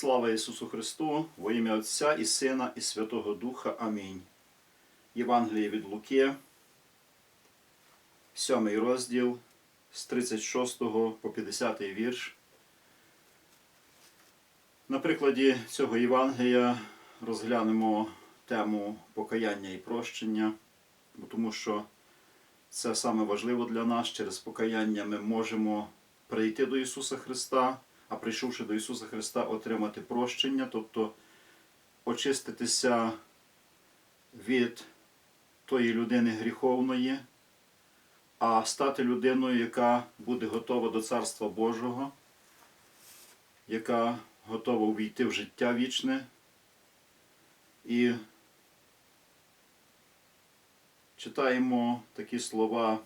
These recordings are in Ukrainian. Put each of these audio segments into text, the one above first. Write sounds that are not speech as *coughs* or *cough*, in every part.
Слава Ісусу Христу, во ім'я Отця і Сина, і Святого Духа. Амінь. Євангеліє від Луки, 7 розділ з 36 по 50 вірш. На прикладі цього Євангелія розглянемо тему покаяння і прощення, тому що це саме важливо для нас. Через покаяння ми можемо прийти до Ісуса Христа, а прийшовши до Ісуса Христа, отримати прощення, тобто очиститися від тої людини гріховної, а стати людиною, яка буде готова до Царства Божого, яка готова увійти в життя вічне. І читаємо такі слова.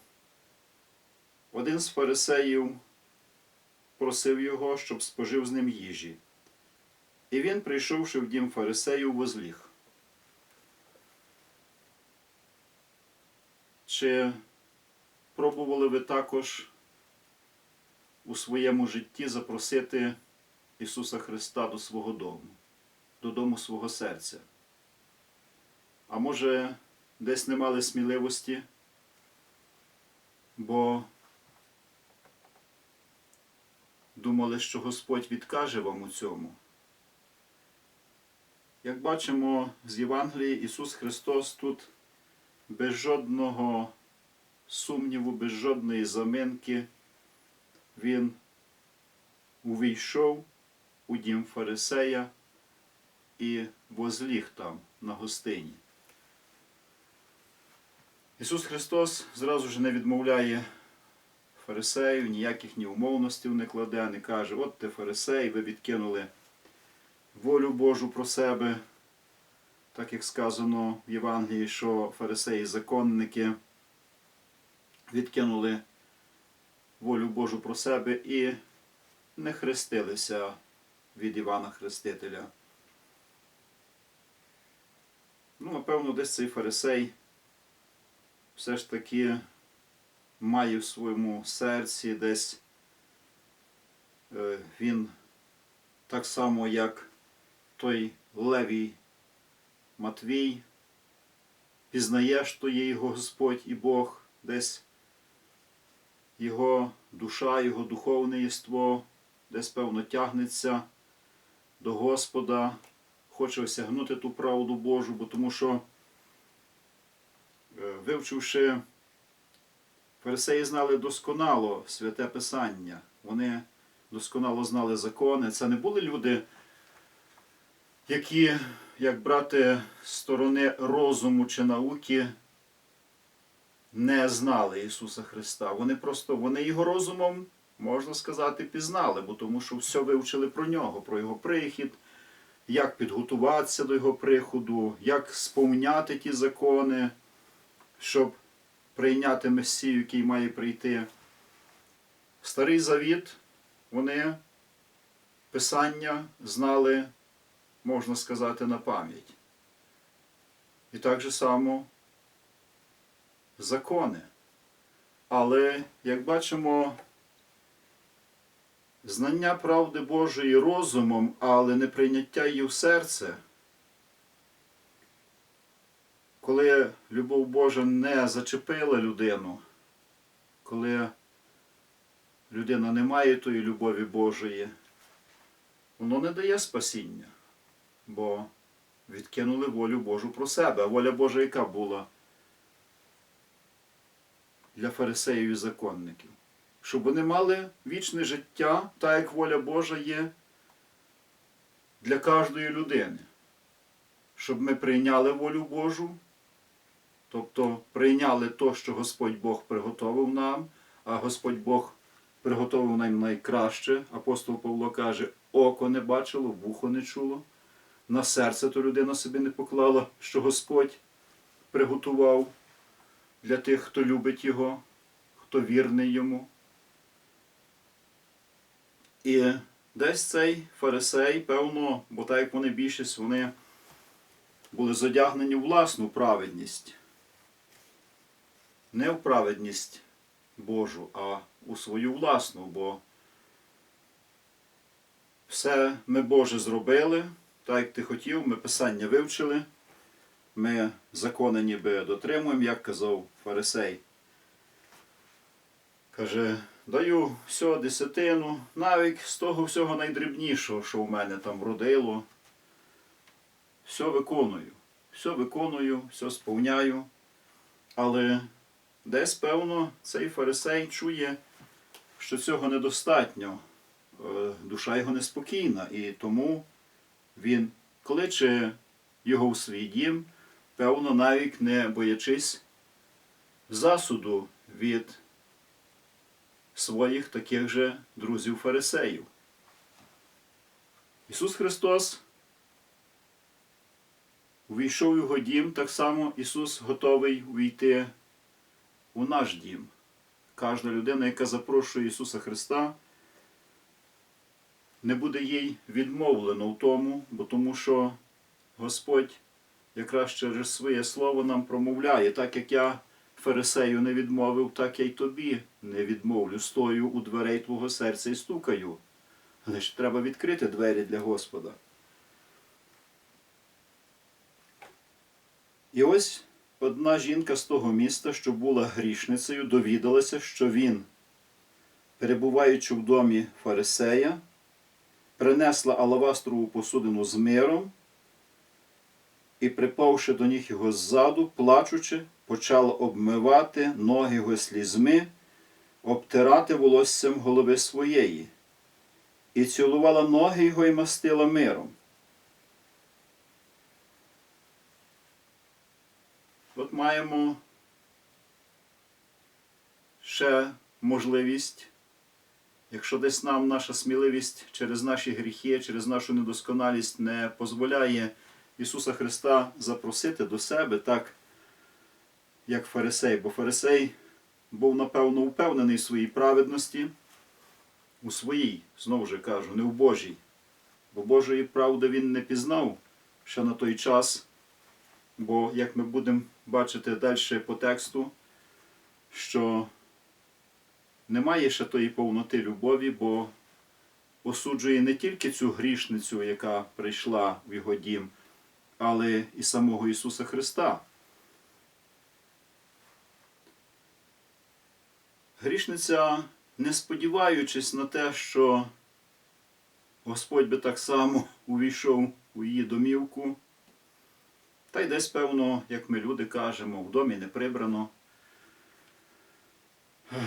Один з фарисеїв просив його, щоб спожив з ним їжі. І він, прийшовши в дім фарисеїв, возліг. Чи пробували ви також у своєму житті запросити Ісуса Христа до свого дому, додому свого серця? А може, десь не мали сміливості, бо думали, що Господь відкаже вам у цьому. Як бачимо з Євангелії, Ісус Христос тут без жодного сумніву, без жодної заминки, Він увійшов у дім Фарисея і возліг там на гостині. Ісус Христос зразу ж не відмовляє фарисею, ніяких ні умовностей не кладе, не каже, от ти фарисей, ви відкинули волю Божу про себе, так як сказано в Євангелії, що фарисеї законники відкинули волю Божу про себе і не хрестилися від Івана Хрестителя. Ну, напевно, десь цей фарисей все ж таки має в своєму серці десь е, він так само, як той Левій Матвій, пізнає, що є його Господь і Бог, десь його душа, його духовне єство, десь, певно, тягнеться до Господа, хоче осягнути ту правду Божу, бо тому що, е, вивчивши Фарисеї знали досконало святе Писання. Вони досконало знали закони. Це не були люди, які, як брати сторони розуму чи науки, не знали Ісуса Христа. Вони просто вони його розумом, можна сказати, пізнали, бо тому що все вивчили про нього, про його прихід, як підготуватися до його приходу, як сповняти ті закони, щоб прийняти Месію, який має прийти. Старий Завіт, вони Писання знали, можна сказати, на пам'ять. І так же само закони. Але, як бачимо, знання правди Божої розумом, але не прийняття її в серце коли любов Божа не зачепила людину, коли людина не має тої любові Божої, воно не дає спасіння, бо відкинули волю Божу про себе. А воля Божа яка була для фарисеїв і законників? Щоб вони мали вічне життя, так як воля Божа є для кожної людини. Щоб ми прийняли волю Божу, Тобто прийняли то, що Господь Бог приготовив нам, а Господь Бог приготовив нам найкраще. Апостол Павло каже, око не бачило, вухо не чуло. На серце то людина собі не поклала, що Господь приготував для тих, хто любить Його, хто вірний йому. І десь цей фарисей, певно, бо так як вони більшість, вони були задягнені в власну праведність не в праведність Божу, а у свою власну, бо все ми Боже зробили, так як ти хотів, ми Писання вивчили, ми закони ніби дотримуємо, як казав фарисей. Каже, даю все десятину, навіть з того всього найдрібнішого, що в мене там родило. Все виконую, все виконую, все сповняю. Але десь, певно, цей фарисей чує, що цього недостатньо. Е, Душа його неспокійна, і тому він кличе його у свій дім, певно, навіть не боячись засуду від своїх таких же друзів-фарисеїв. Ісус Христос увійшов у його дім, так само Ісус готовий увійти у наш дім. Кожна людина, яка запрошує Ісуса Христа, не буде їй відмовлено в тому, бо тому що Господь якраз через своє слово нам промовляє, так як я фарисею не відмовив, так я й тобі не відмовлю. Стою у дверей твого серця і стукаю. Але ж треба відкрити двері для Господа. І ось одна жінка з того міста, що була грішницею, довідалася, що він, перебуваючи в домі фарисея, принесла алавастрову посудину з миром і, припавши до ніг його ззаду, плачучи, почала обмивати ноги його слізьми, обтирати волоссям голови своєї, і цілувала ноги його і мастила миром. От маємо ще можливість, якщо десь нам наша сміливість через наші гріхи, через нашу недосконалість не дозволяє Ісуса Христа запросити до себе, так як фарисей, бо фарисей був, напевно, упевнений в своїй праведності, у своїй, знову ж кажу, не в Божій. Бо Божої правди він не пізнав ще на той час. Бо, як ми будемо бачити далі по тексту, що немає ще тої повноти любові, бо осуджує не тільки цю грішницю, яка прийшла в його дім, але і самого Ісуса Христа. Грішниця, не сподіваючись на те, що Господь би так само увійшов у її домівку, та й десь, певно, як ми люди кажемо, в домі не прибрано.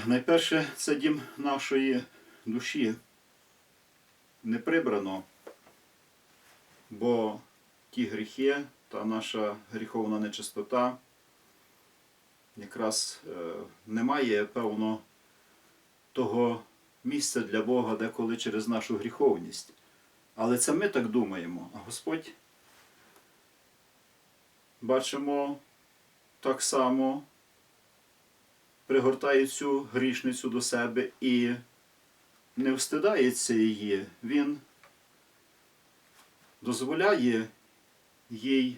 Найперше, це дім нашої душі не прибрано, бо ті гріхи та наша гріховна нечистота якраз е, немає, певно, того місця для Бога деколи через нашу гріховність. Але це ми так думаємо, а Господь бачимо так само пригортає цю грішницю до себе і не встидається її. Він дозволяє їй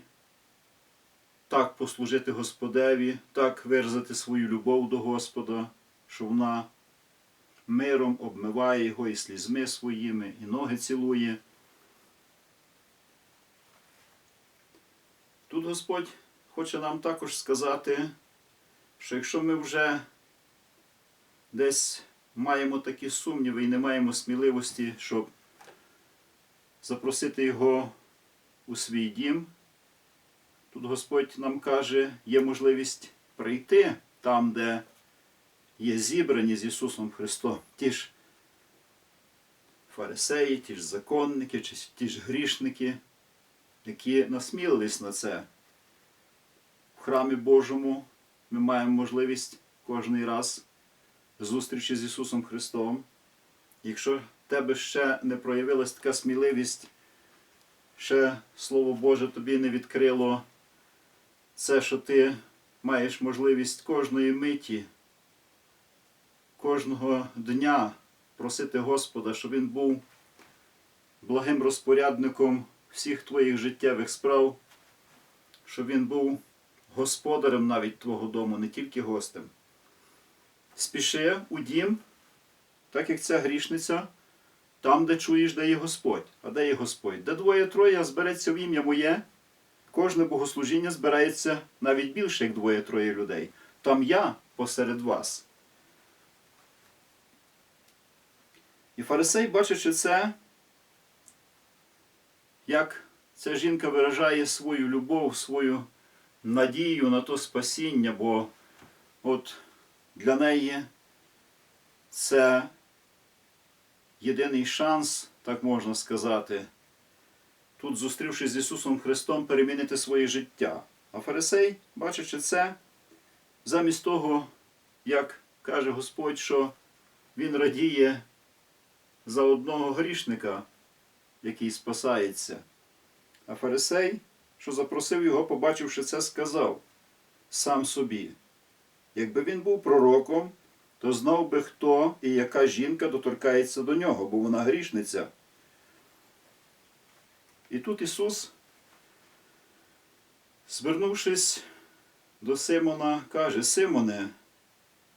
так послужити Господеві, так виразити свою любов до Господа, що вона миром обмиває його і слізьми своїми, і ноги цілує. Господь хоче нам також сказати, що якщо ми вже десь маємо такі сумніви і не маємо сміливості, щоб запросити його у свій дім, тут Господь нам каже, є можливість прийти там, де є зібрані з Ісусом Христом. Ті ж фарисеї, ті ж законники, ті ж грішники, які насмілились на це. В храмі Божому ми маємо можливість кожний раз зустрічі з Ісусом Христом. Якщо в тебе ще не проявилась така сміливість, ще Слово Боже тобі не відкрило це, що ти маєш можливість кожної миті, кожного дня просити Господа, щоб Він був благим розпорядником всіх твоїх життєвих справ, щоб Він був господарем навіть твого дому, не тільки гостем. Спіши у дім, так як ця грішниця, Там, де чуєш, де є Господь. А де є Господь? Де двоє-троє збереться в ім'я моє. Кожне богослужіння збирається навіть більше, як двоє-троє людей. Там я посеред вас. І фарисей, бачачи це, як ця жінка виражає свою любов, свою надію на то спасіння, бо от для неї це єдиний шанс, так можна сказати, тут, зустрівшись з Ісусом Христом, перемінити своє життя. А фарисей, бачачи це, замість того, як каже Господь, що Він радіє за одного грішника, який спасається. А фарисей, що запросив його, побачивши це, сказав сам собі. Якби він був пророком, то знав би, хто і яка жінка доторкається до нього, бо вона грішниця. І тут Ісус, звернувшись до Симона, каже: Симоне,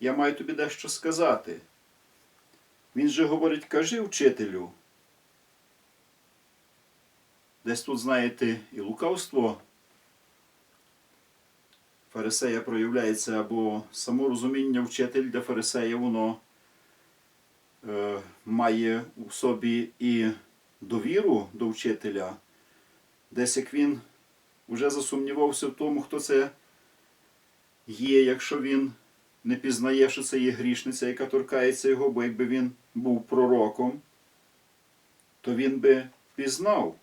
я маю тобі дещо сказати. Він же говорить, кажи вчителю. Десь тут, знаєте, і лукавство фарисея проявляється, або само розуміння вчитель для фарисея, воно е, має у собі і довіру до вчителя, десь як він вже засумнівався в тому, хто це є, якщо він не пізнає, що це є грішниця, яка торкається його, бо якби він був пророком, то він би пізнав,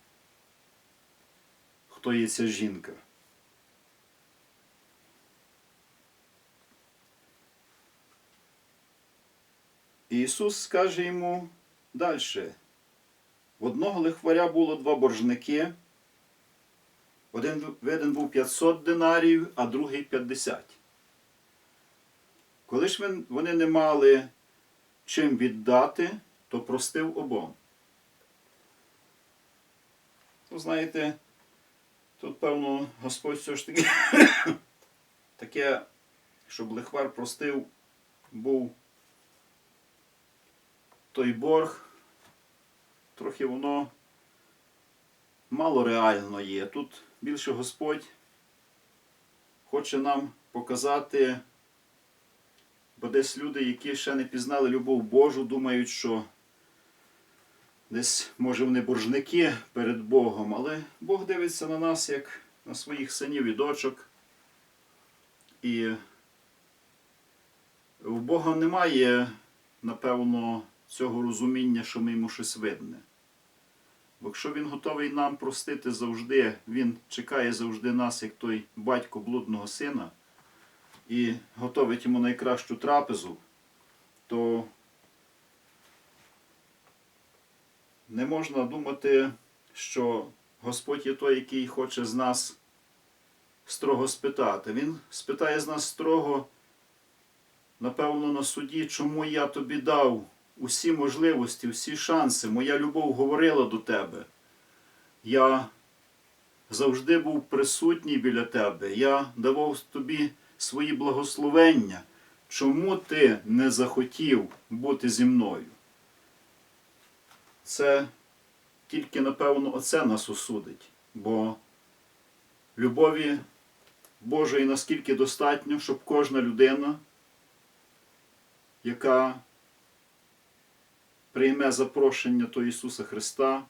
хто є ця жінка. Ісус скаже йому далі. В одного лихваря було два боржники. Один виден був 500 динарів, а другий 50. Коли ж вони не мали чим віддати, то простив обом. Ну, знаєте, тут, певно, Господь все ж таки *coughs* таке, щоб лихвар простив, був той борг, трохи воно мало реально є. Тут більше Господь хоче нам показати, бо десь люди, які ще не пізнали любов Божу, думають, що десь, може, вони боржники перед Богом, але Бог дивиться на нас як на своїх синів і дочок. І в Бога немає, напевно, цього розуміння, що ми йому щось видне. Бо якщо він готовий нам простити завжди, він чекає завжди нас, як той батько блудного сина, і готовить йому найкращу трапезу, то не можна думати, що Господь є той, який хоче з нас строго спитати. Він спитає з нас строго, напевно, на суді, чому я тобі дав усі можливості, всі шанси. Моя любов говорила до тебе. Я завжди був присутній біля тебе. Я давав тобі свої благословення. Чому ти не захотів бути зі мною? Це тільки, напевно, оце нас осудить. Бо любові Божої наскільки достатньо, щоб кожна людина, яка прийме запрошення до Ісуса Христа,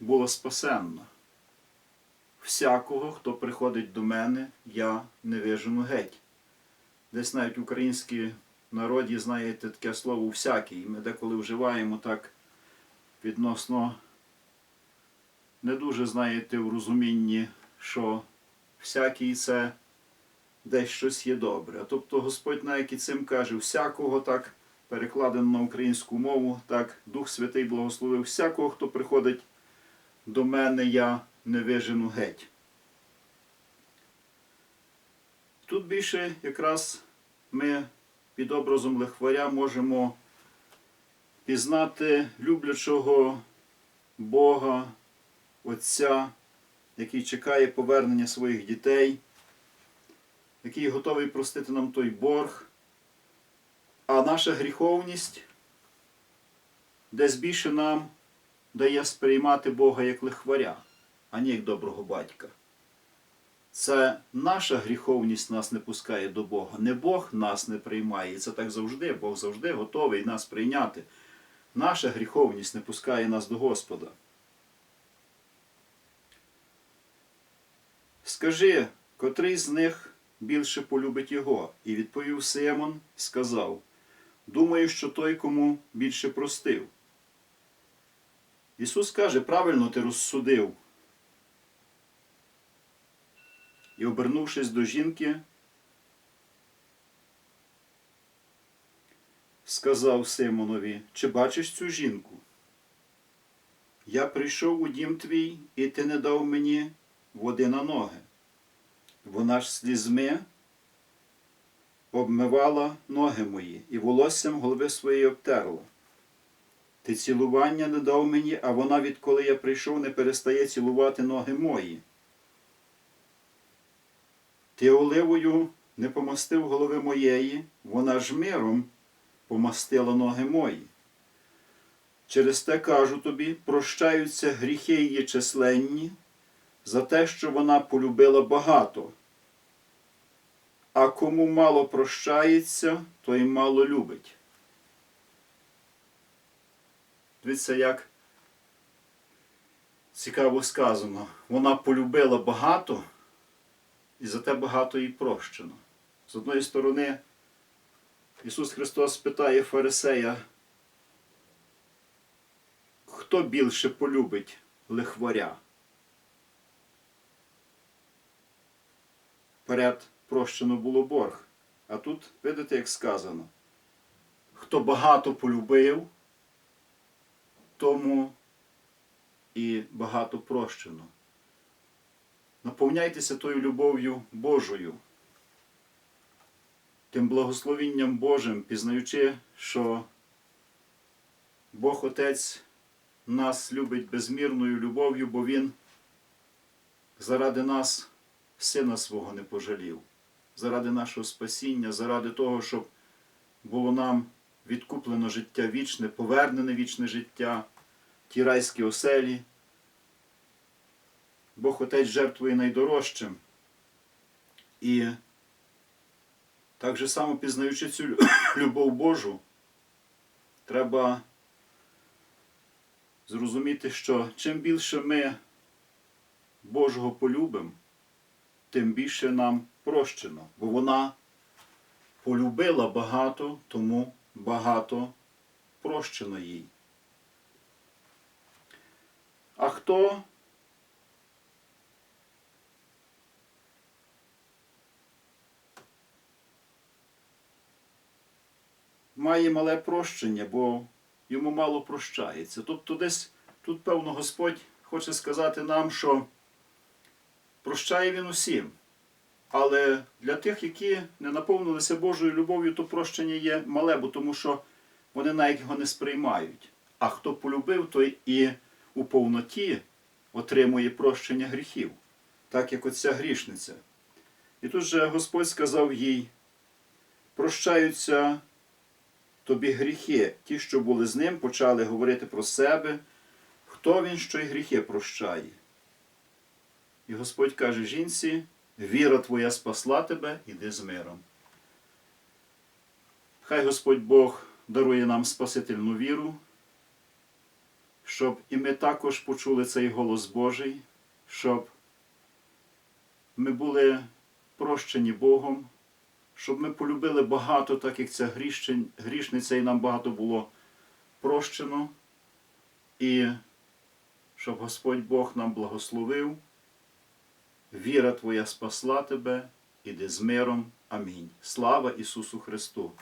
була спасенна. Всякого, хто приходить до мене, я не вижену геть. Десь навіть в українській народі, знаєте, таке слово всякий. Ми деколи вживаємо так відносно не дуже, знаєте, в розумінні, що всякий це десь щось є добре. Тобто Господь навіть і цим каже, всякого так перекладено на українську мову, так Дух Святий благословив всякого, хто приходить до мене, я не вижену геть. Тут більше якраз ми під образом лихваря можемо пізнати люблячого Бога, Отця, який чекає повернення своїх дітей, який готовий простити нам той борг. А наша гріховність десь більше нам дає сприймати Бога як лихваря, а не як доброго батька. Це наша гріховність нас не пускає до Бога. Не Бог нас не приймає. І це так завжди. Бог завжди готовий нас прийняти. Наша гріховність не пускає нас до Господа. Скажи, котрий з них більше полюбить його? І відповів Симон, сказав: Думаю, що той, кому більше простив. Ісус каже, правильно ти розсудив. І, обернувшись до жінки, сказав Симонові, чи бачиш цю жінку? Я прийшов у дім твій, і ти не дав мені води на ноги. Вона ж слізьми обмивала ноги мої і волоссям голови своєї обтерла. Ти цілування не дав мені, а вона, відколи я прийшов, не перестає цілувати ноги мої. Ти оливою не помастив голови моєї, вона ж миром помастила ноги мої. Через те кажу тобі, прощаються гріхи її численні за те, що вона полюбила багато. А кому мало прощається, той мало любить. Дивіться, як цікаво сказано. Вона полюбила багато, і за те багато їй прощено. З одної сторони, Ісус Христос питає Фарисея, хто більше полюбить лихваря? Перед прощено було борг. А тут, видите, як сказано, хто багато полюбив, тому і багато прощено. Наповняйтеся тою любов'ю Божою, тим благословінням Божим, пізнаючи, що Бог Отець нас любить безмірною любов'ю, бо Він заради нас Сина свого не пожалів, заради нашого спасіння, заради того, щоб було нам відкуплено життя вічне, повернене вічне життя, ті райські оселі. Бог Отець жертвує найдорожчим. І так же само пізнаючи цю *coughs* любов Божу, треба зрозуміти, що чим більше ми Божого полюбимо, тим більше нам прощено, бо вона полюбила багато, тому багато прощено їй. А хто має мале прощення, бо йому мало прощається. Тобто десь тут, певно, Господь хоче сказати нам, що прощає він усім. Але для тих, які не наповнилися Божою любов'ю, то прощення є мале, бо тому що вони навіть його не сприймають. А хто полюбив, той і у повноті отримує прощення гріхів, так як оця грішниця. І тут же Господь сказав їй: прощаються тобі гріхи. Ті, що були з ним, почали говорити про себе, хто він, що й гріхи прощає. І Господь каже жінці, віра твоя спасла тебе, іди з миром. Хай Господь Бог дарує нам спасительну віру, щоб і ми також почули цей голос Божий, щоб ми були прощені Богом, щоб ми полюбили багато, так як ця грішниця, і нам багато було прощено, і щоб Господь Бог нам благословив. Віра Твоя спасла тебе, іди з миром. Амінь. Слава Ісусу Христу!